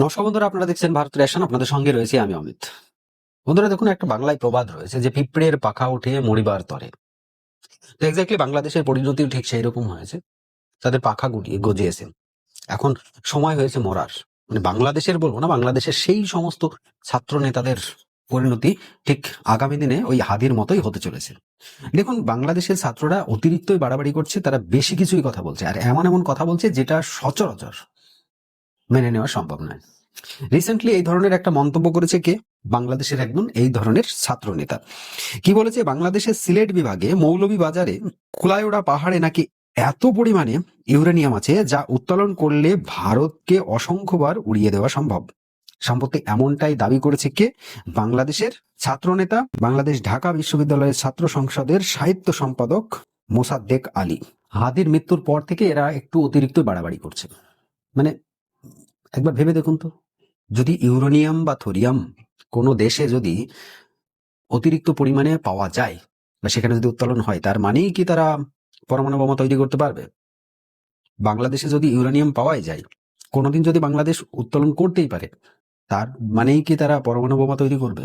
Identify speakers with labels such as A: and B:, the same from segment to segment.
A: নমস্কার বন্ধুরা, আপনারা দেখছেন ভারত রেশন, আপনাদের সঙ্গে রয়েছে আমি অমিত। বন্ধুরা, দেখুন, একটা বাংলায় প্রবাদ রয়েছে যে পিঁপড়ের পাখা উঠে মরিবার তরে। তো এক্স্যাক্টলি বাংলাদেশের পরিণতি ঠিক সেই রকম হয়েছে। তাদের পাখা গুটিয়ে গজিয়েছে। এখন সময় হয়েছে মরার। মানে বাংলাদেশের বলব না, বাংলাদেশের সেই সমস্ত ছাত্র নেতাদের পরিণতি ঠিক আগামী দিনে ওই হাদির মতোই হতে চলেছে। দেখুন, বাংলাদেশের ছাত্ররা অতিরিক্তই বাড়াবাড়ি করছে, তারা বেশি কিছুই কথা বলছে। আর এমন এমন কথা বলছে যেটা সচরাচর মেনে নেওয়া সম্ভব নয়। রিসেন্টলি এই ধরনের একটা মন্তব্য করেছে কে? বাংলাদেশের একজন এই ধরনের ছাত্র নেতা কি বলেছে? বাংলাদেশের সিলেট বিভাগে মৌলভী বাজারে কুলায়োড়া পাহাড়ে নাকি এত পরিমাণে ইউরেনিয়াম আছে যা উত্তোলন করলে ভারতকে অসংখ্যবার উড়িয়ে দেওয়া সম্ভব? সম্পত্তি এমনটাই দাবি করেছে কে? বাংলাদেশের ছাত্র নেতা বাংলাদেশ ঢাকা বিশ্ববিদ্যালয়ের ছাত্র সংসদের সাহিত্য সম্পাদক মোসাদ্দেক আলী। হাদির মৃত্যুর পর থেকে এরা একটু অতিরিক্ত বাড়াবাড়ি করছে। মানে একবার ভেবে দেখুন তো। যদি ইউরোনিয়াম বা থোরিয়াম কোনো দেশে যদি অতিরিক্ত পরিমাণে পাওয়া যায় বা সেখানে যদি উত্তোলন হয়, তার মানেই কি তারা পরমাণু বোমা তৈরি করতে পারবে? বাংলাদেশে যদি ইউরেনিয়াম পাওয়াই যায়, কোনোদিন যদি বাংলাদেশ উত্তোলন করতেই পারে, তার মানেই কি তারা পরমাণু বোমা তৈরি করবে?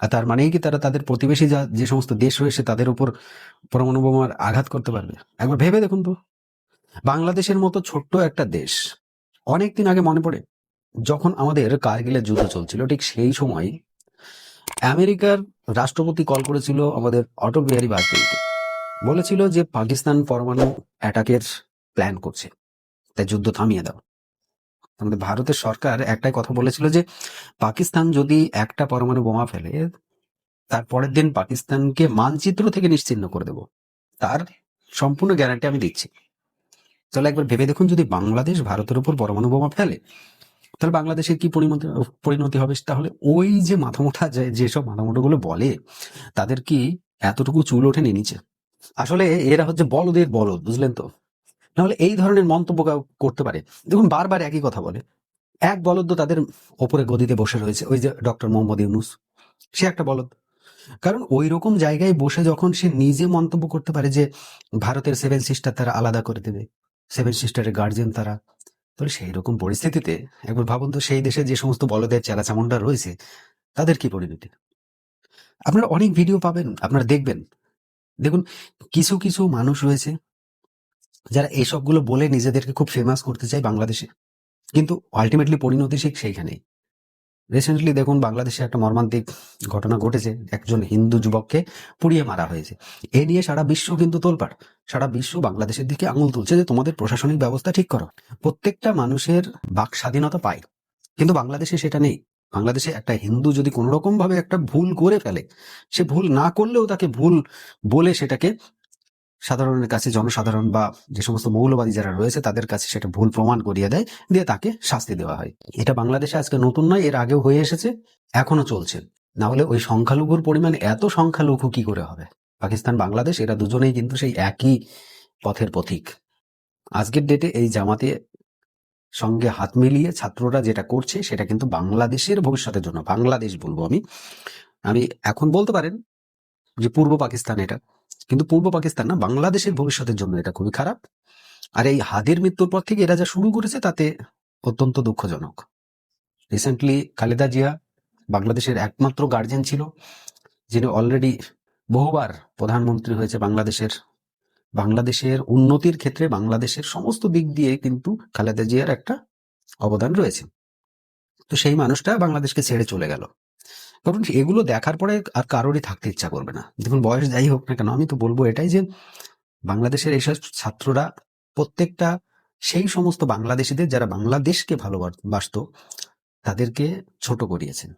A: আর তার মানেই কি তারা তাদের প্রতিবেশী যা, যে সমস্ত দেশ রয়েছে, তাদের উপর পরমাণু বোমার আঘাত করতে পারবে? একবার ভেবে দেখুন তো। বাংলাদেশের মতো ছোট্ট একটা দেশ অনেকদিন আগে মনে পড়ে, যখন আমাদের কার্গিলের যুদ্ধ চলছিল, ঠিক সেই সময় আমেরিকার রাষ্ট্রপতি কল করেছিল আমাদের অটল বিহারী বাজপেয়ীকে বলেছিল যে পাকিস্তান পরমাণু অ্যাটাকের প্ল্যান করছে, তাই যুদ্ধ থামিয়ে দাও। আমাদের ভারতের সরকার একটাই কথা বলেছিল যে, পাকিস্তান যদি একটা পরমাণু বোমা ফেলে, তার পরের দিন পাকিস্তানকে মানচিত্র থেকে নিশ্চিহ্ন করে দেব। তার সম্পূর্ণ গ্যারান্টি আমি দিচ্ছি। তাহলে একবার ভেবে দেখুন, যদি বাংলাদেশ ভারতের উপর পরমাণু বোমা ফেলে, তাহলে বাংলাদেশের কি পরিণতি পরিণতি হবে? তাহলে ওই যে মাথামোটা যেসব মাথামোটাগুলো বলে, তাদের কি এতটুকু চুল ওঠে নিচে? আসলে এরা হচ্ছে বলদের বলদ, বুঝলেন তো? নাহলে এই ধরনের মন্তব্য করতে পারে। দেখুন, বারবার একই কথা বলে। এক বলদ তাদের ওপরে গদিতে বসে রয়েছে, ওই যে ডক্টর মোহাম্মদ ইউনুস। সে একটা বলদ। কারণ ওই রকম জায়গায় বসে যখন সে নিজে মন্তব্য করতে পারে যে, ভারতের সেভেন সিস্টার তারা আলাদা করে দেবে। সেভেন সিস্টারের গার্জেন তারা। তাহলে সেই রকম পরিস্থিতিতে একবার ভাবুন তো, সেই দেশে যে সমস্ত বলদের চেলা চামুন্ডা রয়েছে, তাদের কি পরিণতি? আপনারা অনেক ভিডিও পাবেন, আপনারা দেখবেন। দেখুন, কিছু কিছু মানুষ রয়েছে যারা এইসবগুলো বলে নিজেদেরকে খুব ফেমাস করতে চায় বাংলাদেশে। কিন্তু আলটিমেটলি পরিণতি ঠিক সেইখানেই। রিসেন্টলি দেখুন, বাংলাদেশে একটা মর্মান্তিক ঘটনা ঘটেছে। একজন হিন্দু যুবককে পুড়িয়ে মারা হয়েছে। এ নিয়ে সারা বিশ্ব কিন্তু তোলপাড়। সারা বিশ্ব বাংলাদেশের দিকে আঙুল তুলছে যে তোমাদের প্রশাসনিক ব্যবস্থা ঠিক করো। প্রত্যেকটা মানুষের বাক স্বাধীনতা পায়। কিন্তু বাংলাদেশে সেটা নেই। বাংলাদেশে একটা হিন্দু যদি কোনো রকম ভাবে একটা ভুল করে ফেলে, সে ভুল না করলেও তাকে ভুল বলে সেটাকে সাধারণের কাছে জনসাধারণ বা যে সমস্ত মৌলবাদী যারা রয়েছে, তাদের কাছে সেটা ভুল প্রমাণ করিয়ে দেয়, দিয়ে তাকে শাস্তি দেওয়া হয়। এটা বাংলাদেশে আজকে নতুন নয়, এর আগেও হয়ে এসেছে, এখনও চলছে। না হলে ওই সংখ্যালঘুর পরিমাণ, এত সংখ্যালঘু কি করে হবে? পাকিস্তান, বাংলাদেশ, এরা দুজনেই কিন্তু সেই একই পথের পথিক। আজকের ডেটে এই জামাতে সঙ্গে হাত মিলিয়ে ছাত্ররা যেটা করছে, সেটা কিন্তু বাংলাদেশের ভবিষ্যতের জন্য, বাংলাদেশ বলব আমি। আমি এখন বলতে পারেন যে পূর্ব পাকিস্তান এটা। কিন্তু পূর্ব পাকিস্তান না, বাংলাদেশের ভবিষ্যতের জন্য এটা খুবই খারাপ। আর এই হাদির মৃত্যুর পর থেকে এরা যা শুরু করেছে তাতে অত্যন্ত দুঃখজনক। রিসেন্টলি খালেদা জিয়া বাংলাদেশের একমাত্র গার্জেন ছিল, যিনি অলরেডি বহুবার প্রধানমন্ত্রী হয়েছে বাংলাদেশের। বাংলাদেশের উন্নতির ক্ষেত্রে বাংলাদেশের সমস্ত দিক দিয়ে কিন্তু খালেদা জিয়ার একটা অবদান রয়েছে। তো সেই মানুষটা বাংলাদেশকে ছেড়ে চলে গেল। কারণ এগুলো দেখার পরে আর কারোরই থাকতে ইচ্ছা করবে না। দেখুন, বয়স যাই হোক না কেন, আমি তো বলব এটাই যে, বাংলাদেশের এইসব ছাত্ররা প্রত্যেকটা, সেই সমস্ত বাংলাদেশিদের যারা বাংলাদেশকে ভালোবাসতো, তাদেরকে ছোট করিয়েছেন।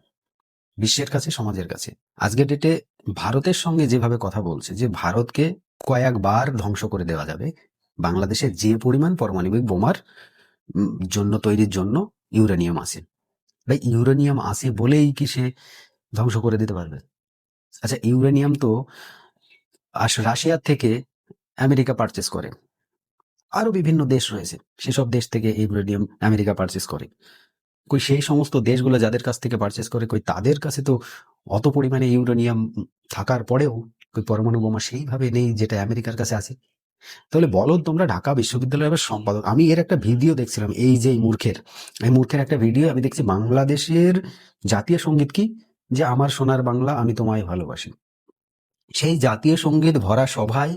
A: বিশ্বের কাছে, সমাজের কাছে। আজকের ডেটে ভারতের সঙ্গে যেভাবে কথা বলছে, যে ভারতকে কয়েকবার ধ্বংস করে দেওয়া যাবে, বাংলাদেশে যে পরিমাণ পারমাণবিক বোমার জন্য, তৈরির জন্য ইউরেনিয়াম আছে। ইউরেনিয়াম আছে বলেই কি সে ধ্বংস করে দিতে পারবে। আচ্ছা ইউরেনিয়াম তো আস রাশিয়ার থেকে আমেরিকা পারচেস করে। আরও বিভিন্ন দেশ রয়েছে, সেসব দেশ থেকে ইউরেনিয়াম আমেরিকা পারচেস করে। কই সেই সমস্ত দেশগুলো যাদের কাছ থেকে পারচেস করে, কই তাদের কাছে তো অত পরিমাণে ইউরেনিয়াম থাকার পরেও কই পরমাণু বোমা সেইভাবে নেই যেটা আমেরিকার কাছে আছে। তাহলে বলো তোমরা ঢাকা বিশ্ববিদ্যালয়ের সম্পাদক, আমি এর একটা ভিডিও দেখছিলাম, এই যে মূর্খের, এই মূর্খের একটা ভিডিও আমি দেখছি, বাংলাদেশের জাতীয় সংগীত কি? যে আমার সোনার বাংলা আমি তোমায় ভালোবাসি। সেই জাতীয় সংগীত ভরা সভায়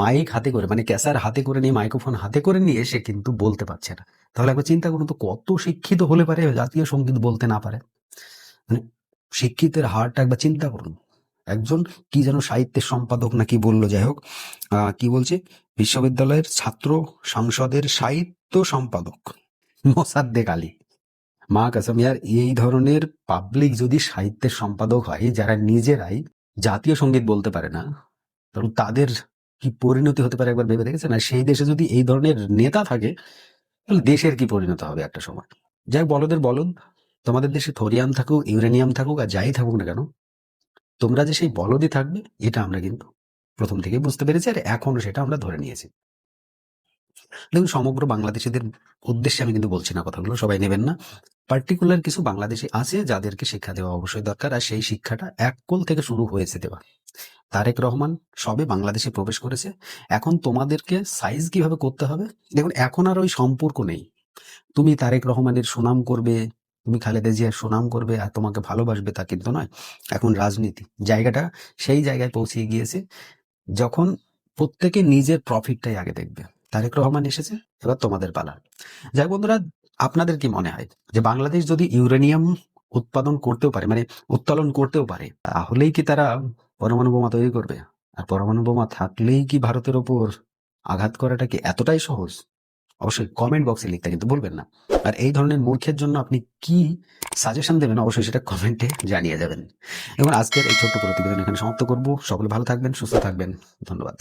A: মাইক হাতে করে মানে ক্যাসার হাতে করে নিয়ে, মাইক্রোফোন হাতে করে নিয়ে সে কিন্তু বলতে পারছে না। তাহলে একবার চিন্তা করুন তো, কত শিক্ষিত হলে পারে জাতীয় সংগীত বলতে না পারে? মানে শিক্ষিতের হারটা একবার চিন্তা করুন। একজন কি যেন সাহিত্যের সম্পাদক না কি বলল, যাই হোক কি বলছে? বিশ্ববিদ্যালয়ের ছাত্র সংসদের সাহিত্য সম্পাদক, মোসাদ্দেক আলী। মা কাসম ইয়ার এই ধরনের পাবলিক যদি সাহিত্যের সম্পাদক হয়, যারা নিজেরাই জাতীয় সংগীত বলতে পারে না, তখন তাদের কি পরিণতি হতে পারে একবার ভেবে দেখেছেন? আর সেই দেশে যদি এই ধরনের নেতা থাকে, তাহলে দেশের কি পরিণত হবে একটা সময়? যাই বলদের বলদ, তোমাদের দেশে থোরিয়াম থাকুক, ইউরেনিয়াম থাকুক, আর যাই থাকুক না কেন, তোমরা যে সেই বলদই থাকবে, এটা আমরা কিন্তু প্রথম থেকে বুঝতে পেরেছি, আর এখনও সেটা আমরা ধরে নিয়েছি। দেখুন, সমগ্র বাংলাদেশিদের উদ্দেশ্যে আমি কিন্তু বলছি না কথাগুলো, সবাই নেবেন না। পার্টিকুলার কিছু বাংলাদেশি আছে যাদেরকে শিক্ষা দেওয়া অবশ্যই দরকার, আর সেই শিক্ষাটা এক কোল থেকে শুরু হয়েছে দেওয়া। তারেক রহমান সবে বাংলাদেশে প্রবেশ করেছে। এখন তোমাদেরকে সাইজ কীভাবে করতে হবে? দেখুন, এখন আর ওই সম্পর্ক নেই। তুমি তারেক রহমানের সুনাম করবে, তুমি খালেদা জিয়ার সুনাম করবে, আর তোমাকে ভালোবাসবে তা কিন্তু নয়। এখন রাজনীতি, জায়গাটা সেই জায়গায় পৌঁছে গিয়েছে। যখন প্রত্যেকে নিজের প্রফিটটাই আগে দেখবে। তারেক রহমান এসেছে, এবার তোমাদের পালা। যাই বন্ধুরা, আপনাদের কি মনে হয় যে বাংলাদেশ যদি ইউরেনিয়াম উৎপাদন করতেও পারে মানে উত্তোলন করতেও পারে, তাহলেই কি তারা পরমাণু বোমা তৈরি করবে? আর পরমাণু বোমা থাকলেই কি ভারতের ওপর আঘাত করাটা কি এতটাই সহজ? অবশ্যই কমেন্ট বক্সে লিখতে কিন্তু বলবেন না। আর এই ধরনের মূর্খের জন্য আপনি কি সাজেশন দেবেন, অবশ্যই সেটা কমেন্টে জানিয়ে যাবেন। এবং আজকের এই ছোট্ট প্রতিবেদন এখানে সমাপ্ত করব। সকলে ভালো থাকবেন, সুস্থ থাকবেন। ধন্যবাদ।